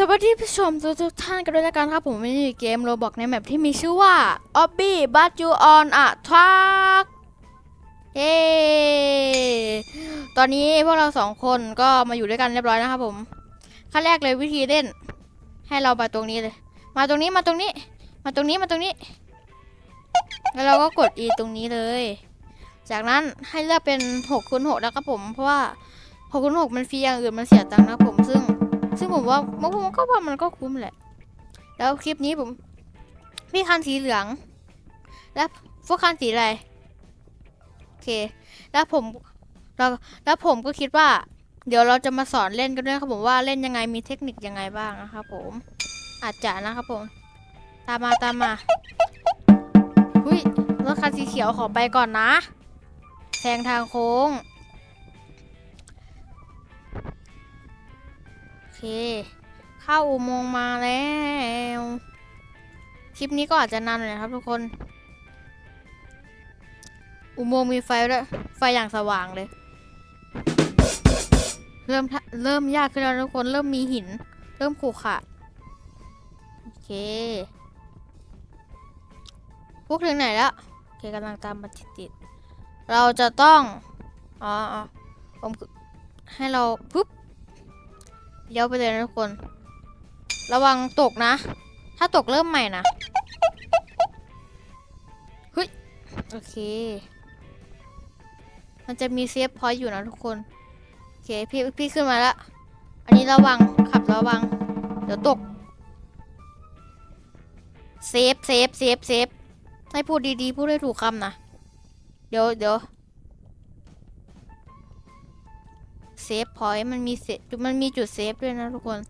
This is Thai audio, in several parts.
สวัสดีผู้ชมทุกทุกท่านกันด้วยละกันครับ ผมมีเกมโรบอกในแมปที่มีชื่อว่า Obby But You On a Truck เย้ตอนนี้พวกเราสองคนก็มาอยู่ด้วยกันเรียบร้อยนะครับผม ขั้นแรกเลยวิธีเล่น ให้เรามาตรงนี้เลย มาตรงนี้มาตรงนี้ มาตรงนี้มาตรงนี้ แล้วเราก็กด E ตรงนี้เลย จากนั้นให้เลือกเป็น6คูณ6นะครับผม เพราะว่า6คูณ6มันฟรีอย่างอื่นมันเสียตังค์นะครับผมซึ่ง ซึ่งผมว่าผมก็ว่ามันก็คุ้มแหละ แล้วคลิปนี้ผม พี่คันสีเหลือง แล้วพวกคันสีอะไร โอเค แล้วผมเราแล้วผมก็คิดว่า เดี๋ยวเราจะมาสอนเล่นกันด้วยครับผมว่าเล่นยังไงมีเทคนิคยังไงบ้างนะครับผม อาจจะนะครับผม ตามมาตามมาหุยรถคันสีเขียวขอไปก่อนนะแซงทางโค้ง เค เข้าอุโมงค์มาแล้ว คลิปนี้ก็อาจจะนานหน่อยนะครับทุกคน อุโมงค์มีไฟด้วไฟอย่างสว่างเลย เริ่มเริ่มยากขึ้นแล้วทุกคน เริ่มมีหิน เริ่มขรุขระโอเคพวกถึงไหนแล้วโอเคกำลังตามมาติดๆเราจะต้อง อ๋ออ๋อผมให้เราปุ๊บ เลี้ยวไปเลยนะทุกคน ระวังตกนะ ถ้าตกเริ่มใหม่นะเฮ้ยโอเค มันจะมีเซฟพอยต์อยู่นะทุกคน โอเคพี่พี่ขึ้นมาแล้วอันนี้ระวังขับระวัง เดี๋ยวตกเซฟเซฟเซฟเซฟให้พูดดีๆ พูดให้ถูกคำนะ เดี๋ยวเดี๋ยว เซฟพอยต์มันมีเซฟมันมีจุดเซฟด้วยนะทุกคน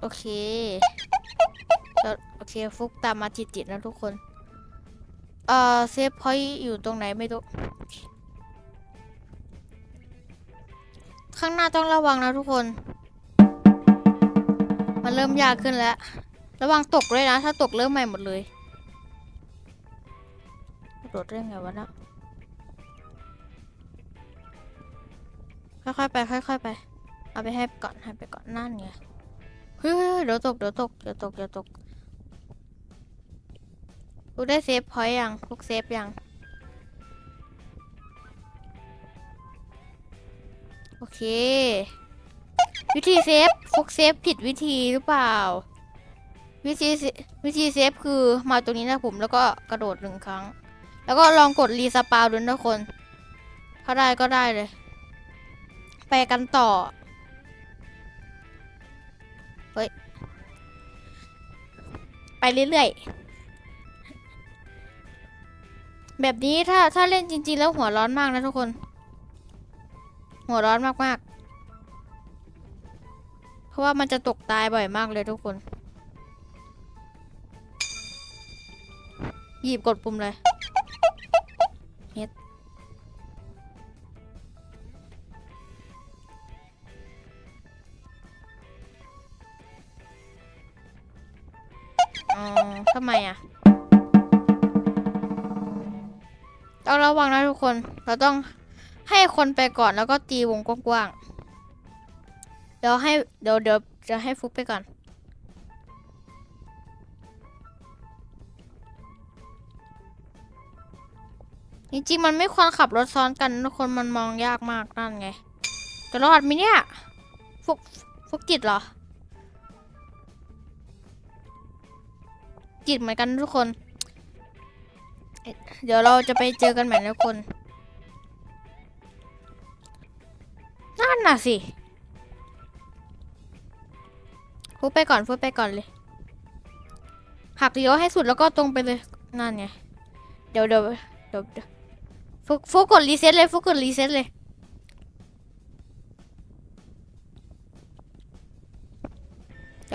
โอเคแล้วโอเคฟุกตามมาจิตๆนะทุกคน เอ่อเซฟพอยต์อยู่ตรงไหนไม่รู้ ข้างหน้าต้องระวังนะทุกคน มันเริ่มยากขึ้นแล้ว ระวังตกด้วยนะ ถ้าตกเริ่มใหม่หมดเลยโดดได้ไงวะนะ ค่อยๆไปค่อยๆไป เอาไปให้ก่อนให้ไปก่อนนั่นไงเฮ้ยเดี๋ยวตกเดี๋ยวตกเดี๋ยวตกเดี๋ยวตกลูกได้เซฟพอยต์ยังลูกเซฟยังโอเค วิธีเซฟฟุกเซฟผิดวิธีหรือเปล่า วิธีเซวิธีเซฟคือมาตรงนี้นะผมแล้วก็กระโดดหนึ่งครั้ง แล้วก็ลองกดรีสปาวดูนะคน ถ้าได้ก็ได้เลย ไปกันต่อ เฮ้ย ไปเรื่อยๆ แบบนี้ถ้าถ้าเล่นจริง ๆ แล้วหัวร้อนมากนะทุกคน หัวร้อนมากๆ เพราะว่ามันจะตกตายบ่อยมากเลยทุกคน หยิบกดปุ่มเลย อ๋อทำไมอะ ต้องระวังนะทุกคน เราต้องให้คนไปก่อนแล้วก็ตีวงกว้างๆ เดี๋ยวให้เดี๋ยวเดี๋ยวจะให้ฟุกไปก่อนจริงๆมันไม่ควรขับรถซ้อนกันทุกคนมันมองยากมากนั่นไงจะรอดไหมเนี่ยฟุกฟุกจิตเหรอ จิตเหมือนกันทุกคน เดี๋ยวเราจะไปเจอกันใหม่นะทุกคน นั่นน่ะสิฟุกไปก่อนฟุกไปก่อนเลย หักเลี้ยวให้สุดแล้วก็ตรงไปเลยนั่นไง เดี๋ยวเดี๋ยวเดี๋ยวเดี๋ยวฟุกฟุกกดรีเซ็ตเลยฟุกกดรีเซ็ตเลย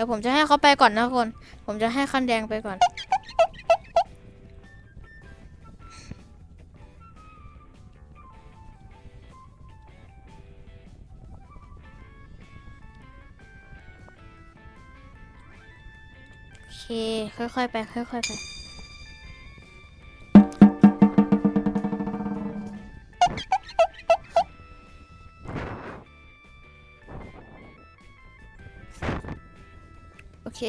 ดี๋ยวผมจะให้เขาไปก่อนนะคน ผมจะให้คันแดงไปก่อน โอเค ค่อยๆไป ค่อยๆไป เค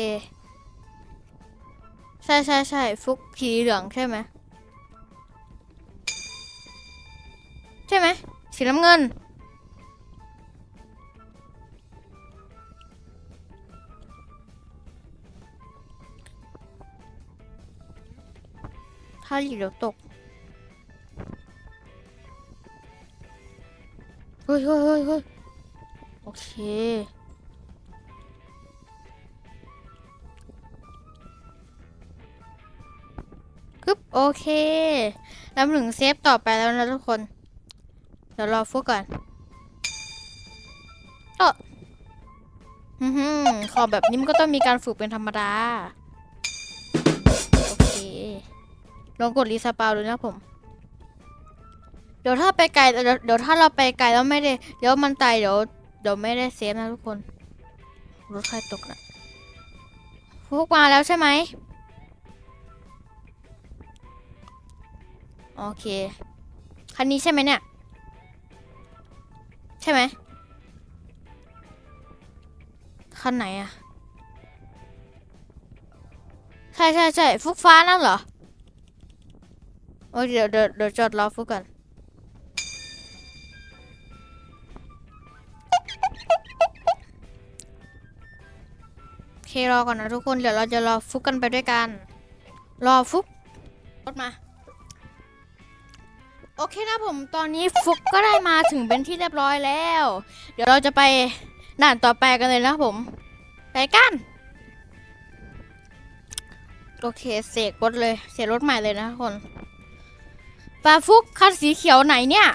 ใช่ใช่ใช่ฟุกผีเหลืองใช่ไหมใช่ไหมสีน้ำเงิน ถ้าหลีเดี๋ยวตกเฮ้ยเฮ้ยเฮ้ยเฮ้ยโอเค โอเคล้วถึงเซฟต่อไปแล้วนะทุกคน เดี๋ยวรอฟุกก่อนก็อือหือขอแบบนี้มันก็ต้องมีการฝึกเป็นธรรมดา โอเค ลองกดรีสปาวดูนะผม เดี๋ยวถ้าไปไกลเดี๋ยวเดี๋ยวถ้าเราไปไกลแล้วไม่ได้ เดี๋ยวมันตาย เดี๋ยว เดี๋ยวไม่ได้เซฟนะทุกคน รถใครตกนะฟุกมาแล้วใช่ไหม โอเค คันนี้ใช่ไหมเนี่ย ใช่ไหม คันไหนอะใช่ใช่ใช่ฟุกฟ้านั่นเหรอ โอ้เดี๋ยวเดี๋ยวเดี๋ยวจอดรอฟุกก่อนโอเครอก่อนนะทุกคน เดี๋ยวเราจะรอฟุกกันไปด้วยกัน รอฟุกรถมา โอเคนะผมตอนนี้ฟุกก็ได้มาถึงเป็นที่เรียบร้อยแล้ว เดี๋ยวเราจะไปด่านต่อไปกันเลยนะผม ไปกัน โอเคเสกรถเลย เสกรถใหม่เลยนะคนปลาฟุกคันสีเขียวไหนเนี่ย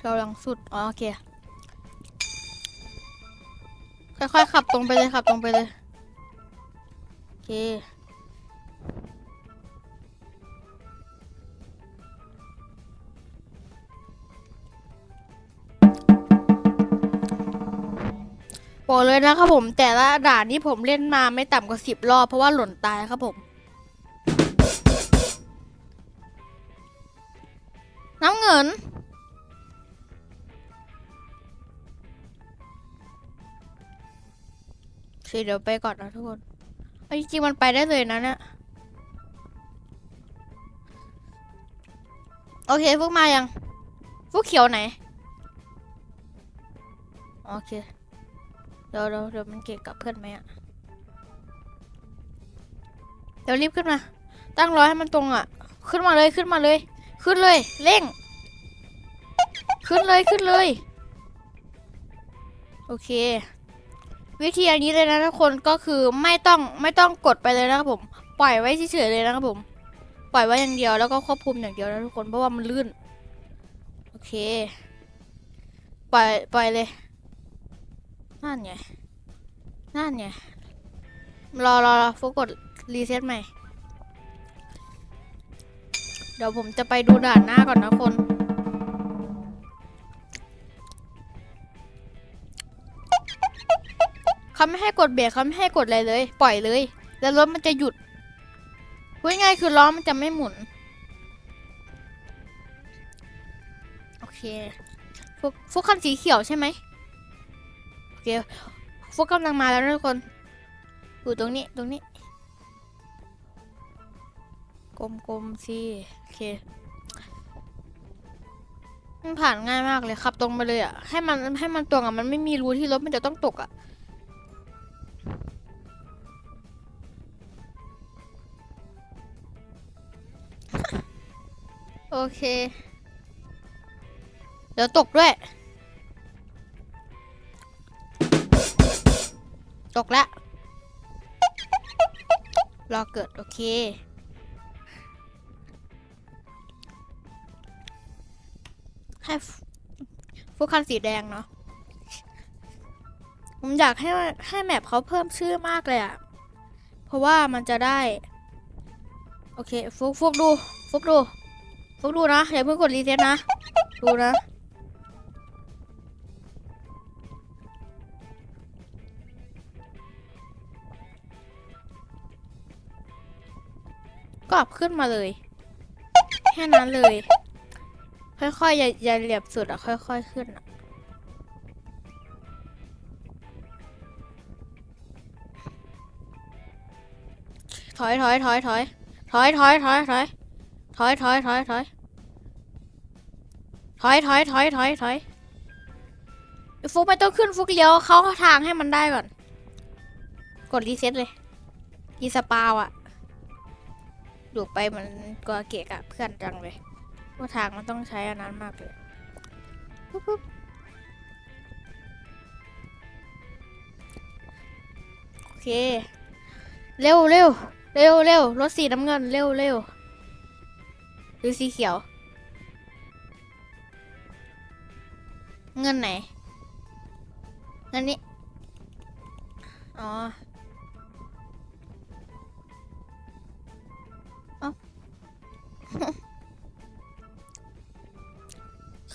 เราหลังสุดอ๋อโอเค ค่อยๆขับตรงไปเลยขับตรงไปเลย โอเค บอกเลยนะครับผมแต่ละด่านที่ผมเล่นมาไม่ต่ำกว่าสิบรอบเพราะว่าหล่นตายครับผม น้ำเงินโอเคเดี๋ยวไปก่อนนะทุกคนเอาจริงๆมันไปได้เลยนะเนี่ยโอเคพวกมายังพวกเขียวไหน โอเค เดี๋ยวเดี๋ยวเดี๋ยวมันเกะกับเพื่อนไหมอะเดี๋ยวรีบขึ้นมา ตั้งร้อยให้มันตรงอะขึ้นมาเลยขึ้นมาเลย ขึ้นเลย เร่ง ขึ้นเลยขึ้นเลย โอเค วิธีอันนี้เลยนะทุกคนก็คือไม่ต้องไม่ต้องกดไปเลยนะครับผม ปล่อยไว้เฉยๆเลยนะครับผม ปล่อยไว้อย่างเดียวแล้วก็ควบคุมอย่างเดียวนะทุกคนเพราะว่ามันลื่น โอเค ปล่อยปล่อยเลย นั่นไง นั่นไง รอรอรอโฟกดรีเซ็ตใหม่ เดี๋ยวผมจะไปดูด่านหน้าก่อนนะคน เขาไม่ให้กดเบรกเขาไม่ให้กดอะไรเลย ปล่อยเลย แล้วรถมันจะหยุดพูดง่ายคือล้อมันจะไม่หมุน โอเคฟุกฟุกคันสีเขียวใช่ไหม เคฟุกกำลังมาแล้วนะทุกคน อยู่ตรงนี้ตรงนี้ กลมๆสิโอเคมันผ่านง่ายมากเลยขับตรงไปเลยอะให้มันให้มันตรงอะมันไม่มีรูที่รถมันจะต้องตกอะโอเค เดี๋ยวตกด้วย ตกแล้วรอเกิด โอเค ให้ฟฟูคันสีแดงเนาะผมอยากให้ให้แมปเขาเพิ่มชื่อมากเลยอะเพราะว่ามันจะได้ โอเค ฟุกฟุกดู ฟุกดู ฟุกดูนะ อย่าเพิ่งกดรีเซ็ตนะ ดูนะ กรอบขึ้นมาเลย แค่นั้นเลย ค่อยๆอย่าอย่าเหลียบสุดอะค่อย ๆ ขึ้นอะถอยถอยถอยถอยถอยถอยถอยถอยถอยถอยถอยถอยถอยถอยถอยถอยถอยฟุกไม่ต้องขึ้นฟุกเลี้ยวเขาทางให้มันได้ก่อน กดรีเซ็ตเลยรีสปาวอะ ดูไปมันก็เกะกะเพื่อนจังเลยว่าทางมันต้องใช้อันนั้นมากเลยปุ๊บปุ๊บโอเค เร็วเร็วเร็วเร็วรถสีน้ำเงินเร็วเร็วหรือสีเขียว เงินไหน เงินนี้ อ๋อ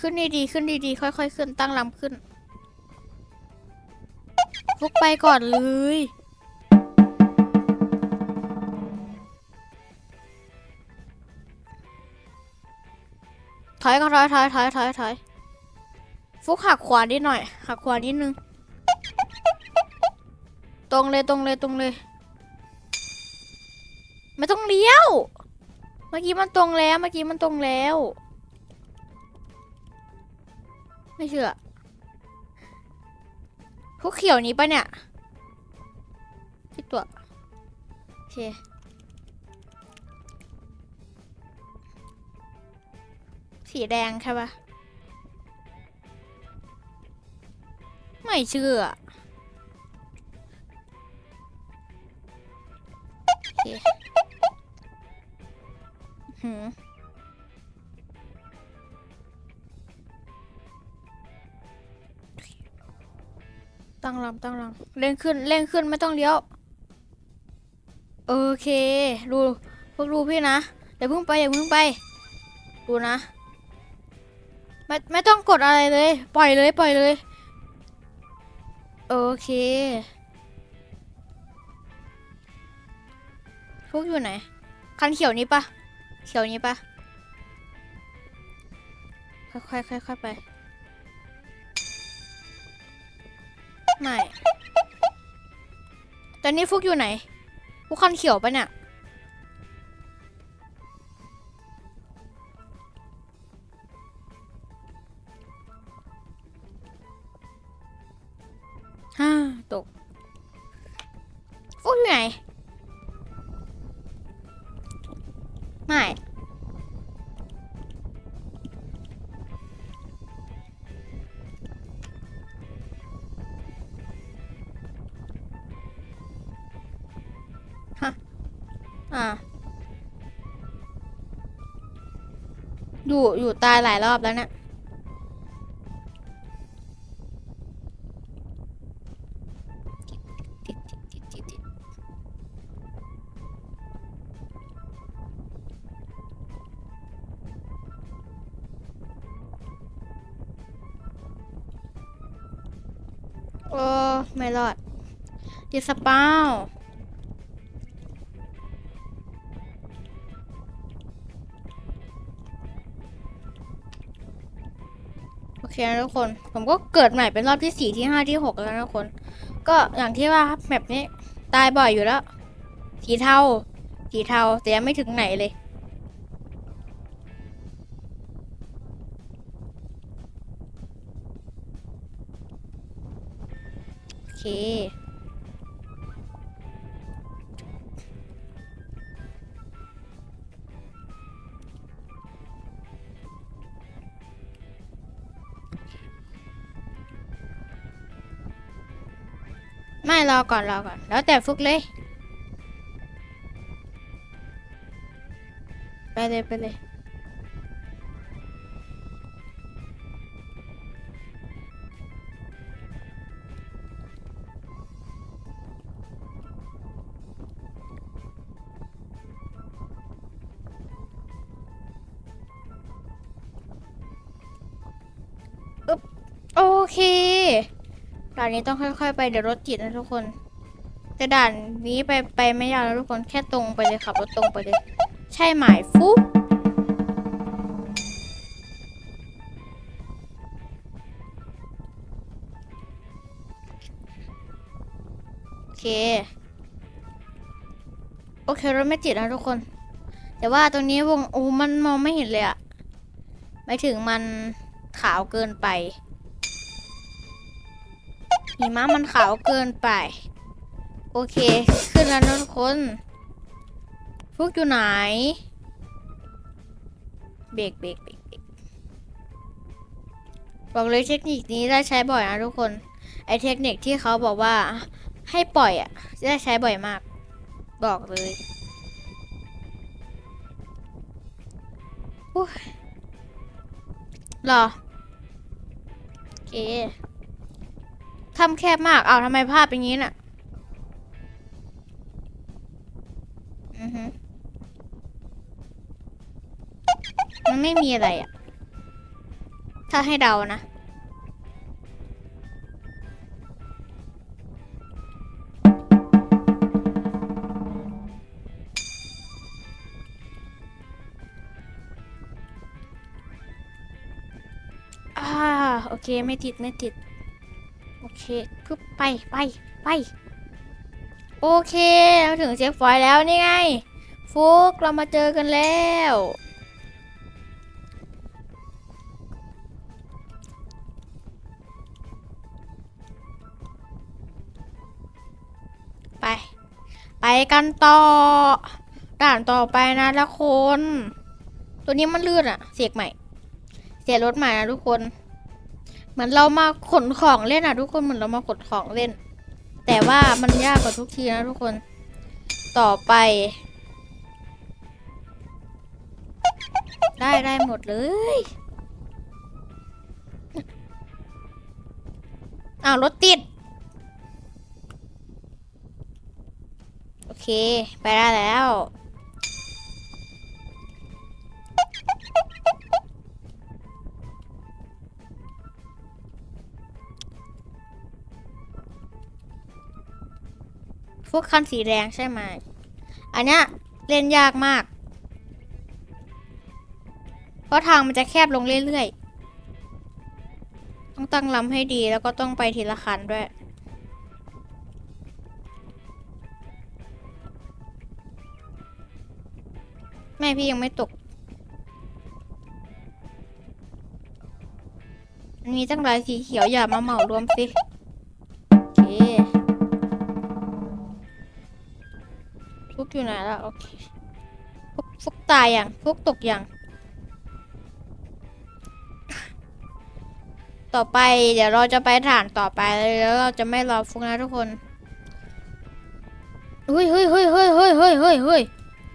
ขึ้นดีๆขึ้นดีๆ ค่อยๆ ขึ้นตั้งลำขึ้นฟุกไปก่อนเลย ถอยก็ถอยถอยถอยถอยถอยฟุกหักขวานิดหน่อย หักขวานิดนึง ตรงเลยตรงเลยตรงเลย ไม่ต้องเลี้ยว เมื่อกี้มันตรงแล้ว เมื่อกี้มันตรงแล้ว ไม่เชื่อพวกเขียวนี้ปะเนี่ยที่ตัวโอเคสีแดงใช่ปะไม่เชื่อโอเค หืมตั้งลำตั้งลำเร่งขึ้นเร่งขึ้นไม่ต้องเลี้ยว โอเค ดูพวกดูพี่นะอย่าเพิ่งไปอย่าเพิ่งไป ดูนะ ไม่ไม่ต้องกดอะไรเลย ปล่อยเลยปล่อยเลย โอเค พวกอยู่ไหน คันเขียวนี้ปะ เขียวนี้ปะค่อยๆค่อยๆไป ไม่ ตอนนี้ฟุกอยู่ไหน ฟุกคันเขียวปะเนี่ย ฮ่า ตก ฟุกอยู่ไหน ไม่ ฮะ อ่า อยู่ อยู่ตายหลายรอบแล้วเนี่ย ดิสปาโอเคนะทุกคน ผมก็เกิดใหม่เป็นรอบที่สี่ที่ห้าที่หกแล้วนะทุกคน ก็อย่างที่ว่าครับแบบนี้ตายบ่อยอยู่แล้ว สีเทา สีเทา แต่ยังไม่ถึงไหนเลย โอเค รอก่อนรอก่อน แล้วแต่ฟุกเลย ไปเลยไปเลยานนี้ต้องค่อย ๆ ไปเดี๋ยวรถติดนะทุกคนแต่ด่านนี้ไปไปไม่ยากแล้วทุกคนแค่ตรงไปเลยขับรถตรงไปเลย ใช่หมายฟุ๊บโอเค โอเครถไม่ติดนะทุกคน แต่ว่าตรงนี้วงโอ้มันมองไม่เห็นเลยอะไม่ถึงมันขาวเกินไป หิมะมันขาวเกินไป โอเค ขึ้นแล้วนะทุกคนพวกอยู่ไหน เบรกเบรกเบรกบอกเลยเทคนิคนี้ได้ใช้บ่อยนะทุกคน ไอเทคนิคที่เขาบอกว่าให้ปล่อยอะได้ใช้บ่อยมาก บอกเลยอุ๊ยรอโอเค ทำแคบมาก เอาวทำไมภาพเป็นงี้น่ะ อือฮึมันไม่มีอะไรอะถ้าให้เดานะ อ่า โอเค ไม่ติด ไม่ติด เคปึ๊บไปไปไปโอเคเราถึงเช็คพอยแล้วนี่ไงฟุกเรามาเจอกันแล้วไป ไปกันต่อ ด่านต่อไปนะทุกคน ตัวนี้มันลื่นอะเสียกใหม่ เสียรถใหม่นะทุกคน เหมือนเรามาขนของเล่นอะทุกคนเหมือนเรามาขนของเล่น แต่ว่ามันยากกว่าทุกทีนะทุกคนต่อไป ได้ได้หมดเลยอ้าวรถติด โอเค ไปได้แล้ว พวกคันสีแดงใช่ไหม อันเนี้ยเล่นยากมาก เพราะทางมันจะแคบลงเรื่อยๆ ต้องตั้งลำให้ดีแล้วก็ต้องไปทีละคันด้วยแม่พี่ยังไม่ตกมันมีตั้งหลายสีเขียวอย่ามาเหมารวมสิ กอยู่ไหนล่ะโอเคฟุกฟุกตายอยังฟุกตกอยังต่อไปเดี๋ยวเราจะไปฐานต่อไปแล้วเราจะไม่รอฟุกนะทุกคนเฮ้ยเฮ้ยเฮ้ยเฮ้ยเฮ้ยเฮ้ยเฮ้ยเฮ้ย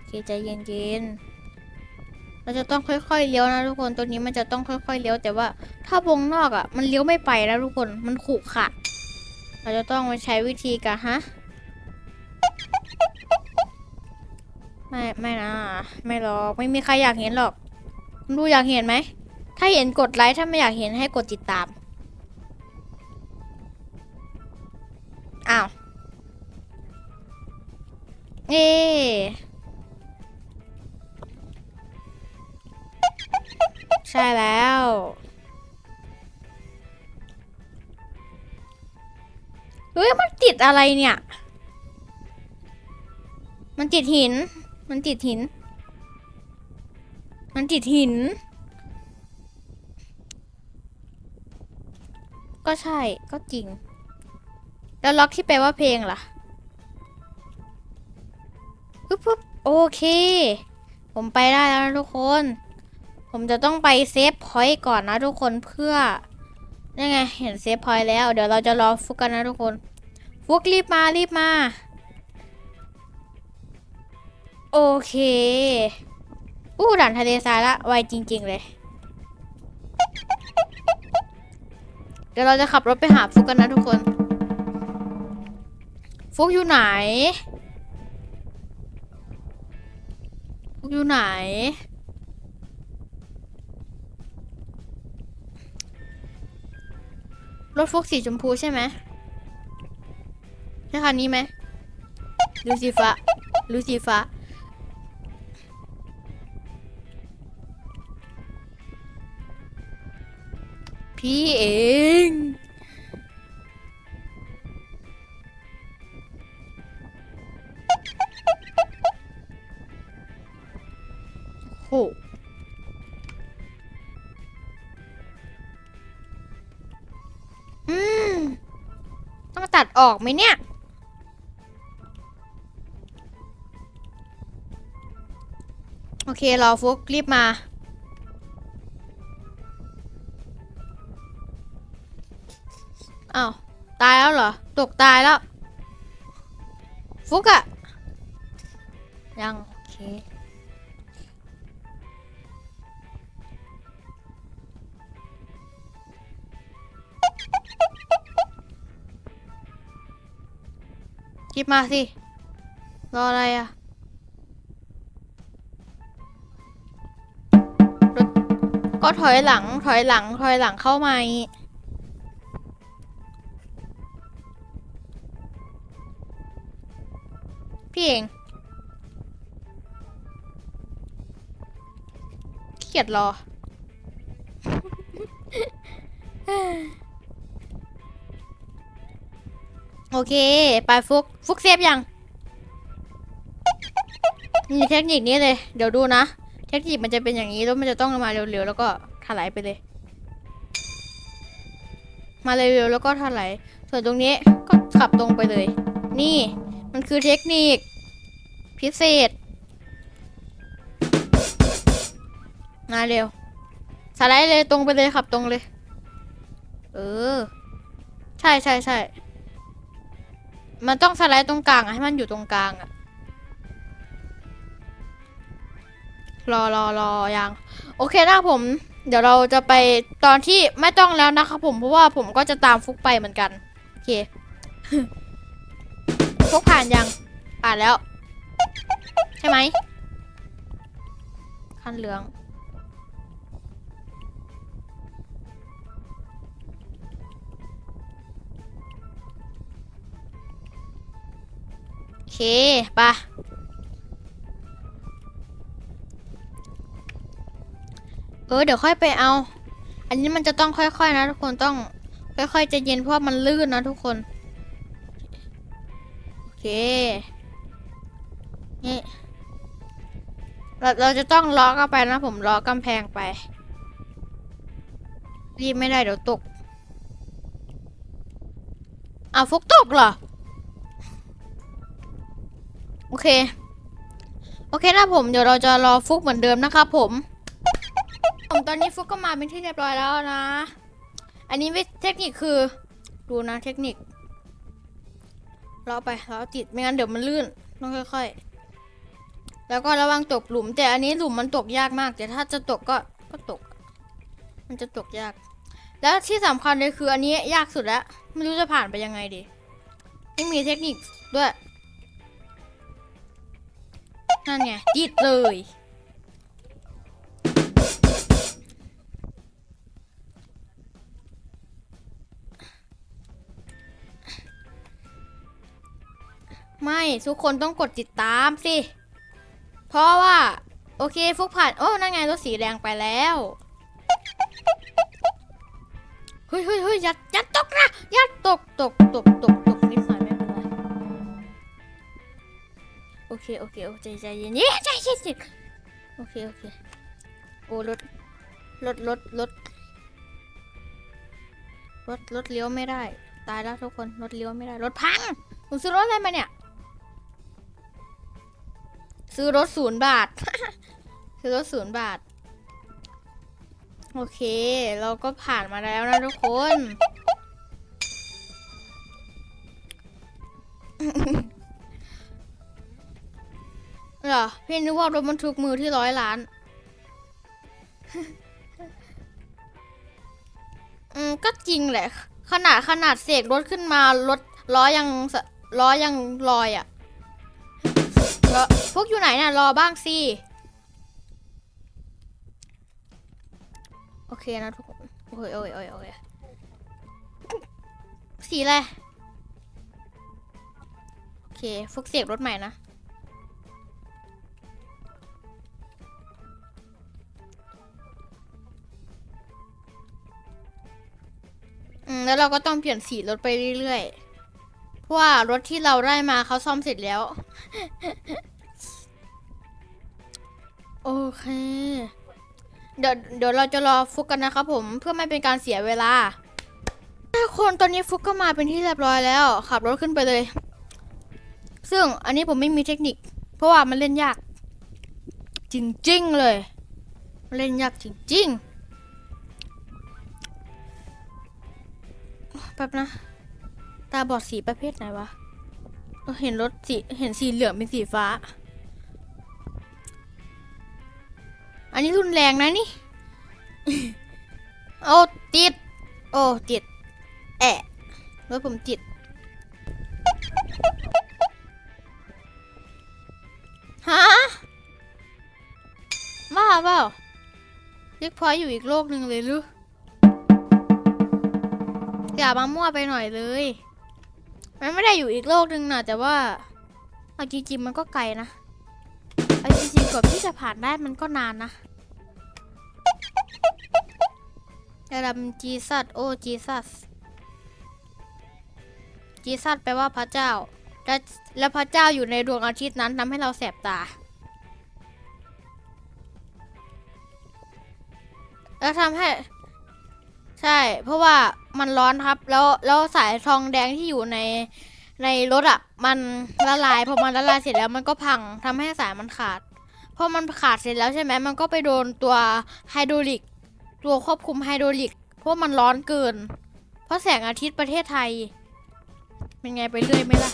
เคใจเย็นๆเราจะต้องค่อยๆเลี้ยวนะทุกคนตัวนี้มันจะต้องค่อยๆเลี้ยวแต่ว่า ถ้าวงนอกอะ มันเลี้ยวไม่ไปแล้วทุกคนมันขรุขระเราจะต้องมาใช้วิธีการฮะ ไม่ไม่นะ ไม่หรอกไม่มีใครอยากเห็นหรอกคุณดูอยากเห็นไหม ถ้าเห็นกดไลค์ถ้าไม่อยากเห็นให้กดติดตาม อ้าวเอใช่แล้วเฮ้ยมันติดอะไรเนี่ย มันติดหิน มันติดหิน มันติดหิน ก็ใช่ ก็จริง แล้วล็อกที่แปลว่าเพลงล่ะปึ๊บปึ๊บโอเค ผมไปได้แล้วนะทุกคน ผมจะต้องไปเซฟพอยต์ก่อนนะทุกคนเพื่อนี่ไง เห็นเซฟพอยต์แล้ว เดี๋ยวเราจะรอฟุกกันนะทุกคน ฟุกรีบมารีบมา โอเค อู้ด่านทะเลทรายละไวจริง ๆ เลย เดี๋ยวเราจะขับรถไปหาฟุกกันนะทุกคน ฟุกอยู่ไหน ฟุกอยู่ไหน รถฟุกสีชมพูใช่ไหมใช่คันนี้ไหมหรือสีฟ้าหรือสีฟ้า พี่เอง โหอืม ต้องตัดออกไหมเนี่ยโอเค รอฟุกรีบมา อ้าวตายแล้วเหรอ ตกตายแล้ว ฟุกอะยังโอเคคิดมาสิ รออะไรอะก็ถอยหลังถอยหลังถอยหลังเข้ามาอี พี่เองเกียดรอ โอเค ไปฟุก ฟุกเซฟยัง นี่เทคนิคนี้เลย เดี๋ยวดูนะ เทคนิคมันจะเป็นอย่างนี้ แล้วมันจะต้องมาเร็วๆ แล้วก็ถลายไปเลย มาเร็วๆ แล้วก็ถลาย ส่วนตรงนี้ก็ขับตรงไปเลย นี่ มันคือเทคนิค พิเศษ มาเร็ว สไลด์เลยตรงไปเลยขับตรงเลย เออ ใช่ใช่ใช่มันต้องสไลด์ตรงกลางอะให้มันอยู่ตรงกลางอะรอรอรอยัง โอเคนะผม เดี๋ยวเราจะไปตอนที่ไม่ต้องแล้วนะครับผมเพราะว่าผมก็จะตามฟุกไปเหมือนกัน โอเค ฟุกผ่านยังผ่านแล้ว ใช่ไหมคันเหลือง โอเคปะเออ เดี๋ยวค่อยไปเอา อันนี้มันจะต้องค่อยๆนะทุกคนต้องค่อยๆจะเย็นเพราะมันลื่นนะทุกคน เคนี่เราเราจะต้องล็อกเข้าไปนะผมล็อกกำแพงไป รีบไม่ได้เดี๋ยวตกอ้าฟุกตกเหรอ โอเค โอเคนะผมเดี๋ยวเราจะรอฟุกเหมือนเดิมนะครับผม ผมตอนนี้ฟุกก็มาเป็นที่เรียบร้อยแล้วนะ อันนี้วิเทคนิคคือ ดูนะเทคนิค เรอไปเรอติดไม่งั้นเดี๋ยวมันลื่นต้องค่อย ๆ แล้วก็ระวังตกหลุม แต่อันนี้หลุมมันตกยากมาก แต่ถ้าจะตกก็ก็ตก มันจะตกยาก แล้วที่สำคัญเลยคืออันนี้ยากสุดแล้วไม่รู้จะผ่านไปยังไงดีไม่มีเทคนิคด้วยนั่นไงยิดเลย ไม่ทุกคนต้องกดติดตามสิ เพราะว่า โอเคฟุกผ่าน โอ้นั่นไงรถสีแดงไปแล้วเฮ้ยเฮ้ยเฮ้ยอย่าอย่าตกนะอย่าตกตกตกตกตกนิดหน่อยไม่เป็นไรโอเคโอเคโอเคใจใจเย็นเย็นใจเย็นสิโอเคโอเคโอ้รถรถรถรถรถรถเลี้ยวไม่ได้ ตายแล้วทุกคนรถเลี้ยวไม่ได้รถพังผมซื้อรถอะไรมาเนี่ย ซื้อรถศูนย์บาท ซื้อรถศูนย์บาท โอเค เราก็ผ่านมาแล้วนะทุกคน เหรอ พี่นึกว่ารถบรรทุกมือที่ร้อยล้าน อืม ก็จริงแหละ ขนาดขนาดเสกรถขึ้นมารถล้อยังสล้อยังลอยอะ่ะ พวกอยู่ไหนน่ะรอบ้างสิ โอเคนะทุกคนโอ้ยโอ้ยโอ้ยโอ้ยสีอะไร โอเคฟุกเสียกรถใหม่นะ อืม แล้วเราก็ต้องเปลี่ยนสีรถไปเรื่อยๆ เพราะว่ารถที่เราได้มาเขาซ่อมเสร็จแล้ว โอเค เดี๋ยวเดี๋ยวเราจะรอฟุกกันนะครับผมเพื่อไม่เป็นการเสียเวลาทุกคนตอนนี้ฟุกก็มาเป็นที่เรียบร้อยแล้ว ขับรถขึ้นไปเลย ซึ่งอันนี้ผมไม่มีเทคนิค เพราะว่ามันเล่นยาก จริงๆเลย เล่นยากจริงๆแป๊บนะ ตาบอดสีประเภทไหนวะเออเห็นรถสีเห็นสีเหลืองเป็นสีฟ้า อันนี้รุนแรงนะนี่ โอ้ติด โอ้ติด แอะรถผมติดฮะบ้าเปล่าเล็กพอยอยู่อีกโลกหนึ่งเลยหรืออย่ามามั่วไปหน่อยเลย มันไม่ได้อยู่อีกโลกหนึ่งนะแต่ว่าเอาจริงๆมันก็ไกลนะ เอาจริงๆกว่าที่จะผ่านได้มันก็นานนะยาดำจีซัสโอจีซัสจีซัสแปลว่าพระเจ้า และและพระเจ้าอยู่ในดวงอาทิตย์นั้นทำให้เราแสบตา แล้วทำให้ ใช่ เพราะว่ามันร้อนครับ แล้วแล้วสายทองแดงที่อยู่ใน ในรถอะ่ะ มันละลายพอมันละลายเสร็จแล้วมันก็พังทำให้สายมันขาดพอมันขาดเสร็จแล้วใช่ไหมมันก็ไปโดนตัวไฮดรอลิก ตัวควบคุมไฮดรอลิกเพราะมันร้อนเกิน เพราะแสงอาทิตย์ประเทศไทย เป็นไงไปเรื่อยไหมล่ะ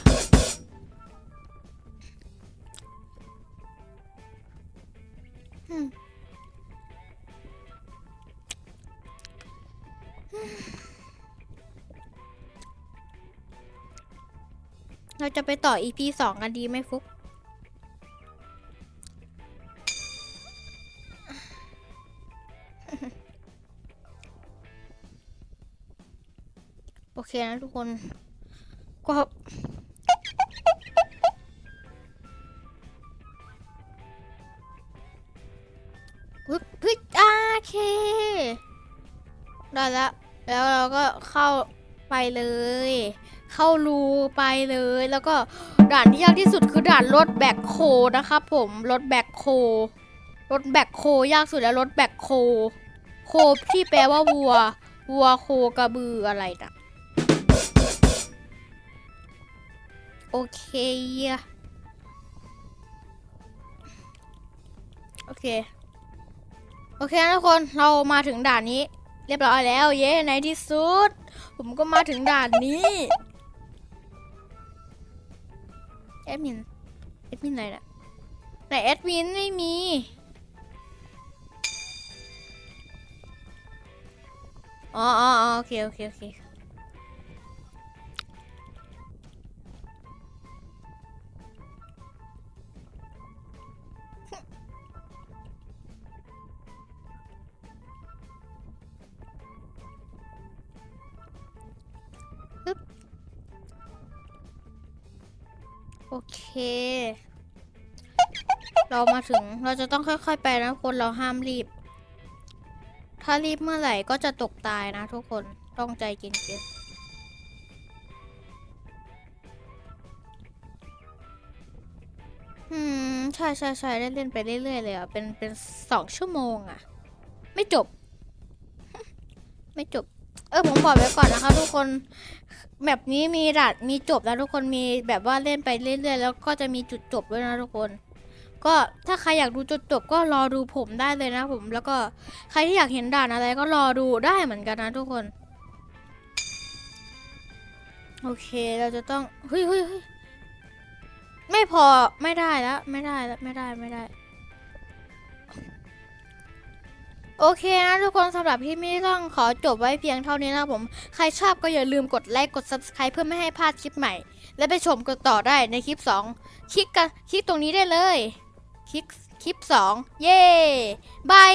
อื เราจะไปต่อ EP สองกันดีไหมฟุก โอเคนะทุกคน ก็ปึ๊บปึ๊บอ่าโอเค ได้แล้ว แล้วเราก็เข้าไปเลย เข้ารูไปเลย แล้วก็ด่านที่ยากที่สุดคือด่านรถแบกโคนะครับผมรถแบกโครถแบกโคยากสุดแล้วรถแบกโค โคที่แปลว่าวัว วัวโคกระบืออะไรนะโอเค โอเค โอเคทุกคน เรามาถึงด่านนี้ เรียบร้อยแล้ว เย้ ในที่สุด ผมก็มาถึงด่านนี้ อดมินแอดมินอะไรนะไหนแอดมินไม่มีอ๋ออ๋ออ๋อโอเคโอเคโอเค โอเค เรามาถึงเราจะต้องค่อย ๆ ไปนะคนเราห้ามรีบ ถ้ารีบเมื่อไหร่ก็จะตกตายนะทุกคนต้องใจเย็นๆอืม ใช่ใช่ใช่ได้เล่นไปเรื่อยๆเลยอะ เป็นเป็นสองชั่วโมงอะ ไม่จบ ไม่จบ เออผมบอกไว้ก่อนนะคะทุกคน แบบนี้มีดัดมีจบนะทุกคนมีแบบว่าเล่นไปเรื่อยๆแล้วก็จะมีจุดจบด้วยนะทุกคน ก็ถ้าใครอยากดูจุดจบก็รอดูผมได้เลยนะผม แล้วก็ใครที่อยากเห็นด่านอะไรก็รอดูได้เหมือนกันนะทุกคน โอเคเราจะต้องเฮ้ยเฮ้ยเฮ้ยไม่พอไม่ได้แล้วไม่ได้แล้วไม่ได้ไม่ได้ โอเคนะทุกคนสำหรับที่มี่ต้องขอจบไว้เพียงเท่านี้นะผม ใครชอบก็อย่าลืมกดไลค์กด subscribe เพื่อไม่ให้พลาดคลิปใหม่ และไปชมกันต่อได้ในคลิป 2 คลิกกันคลิกตรงนี้ได้เลย คลิกคลิป 2 เย้บาย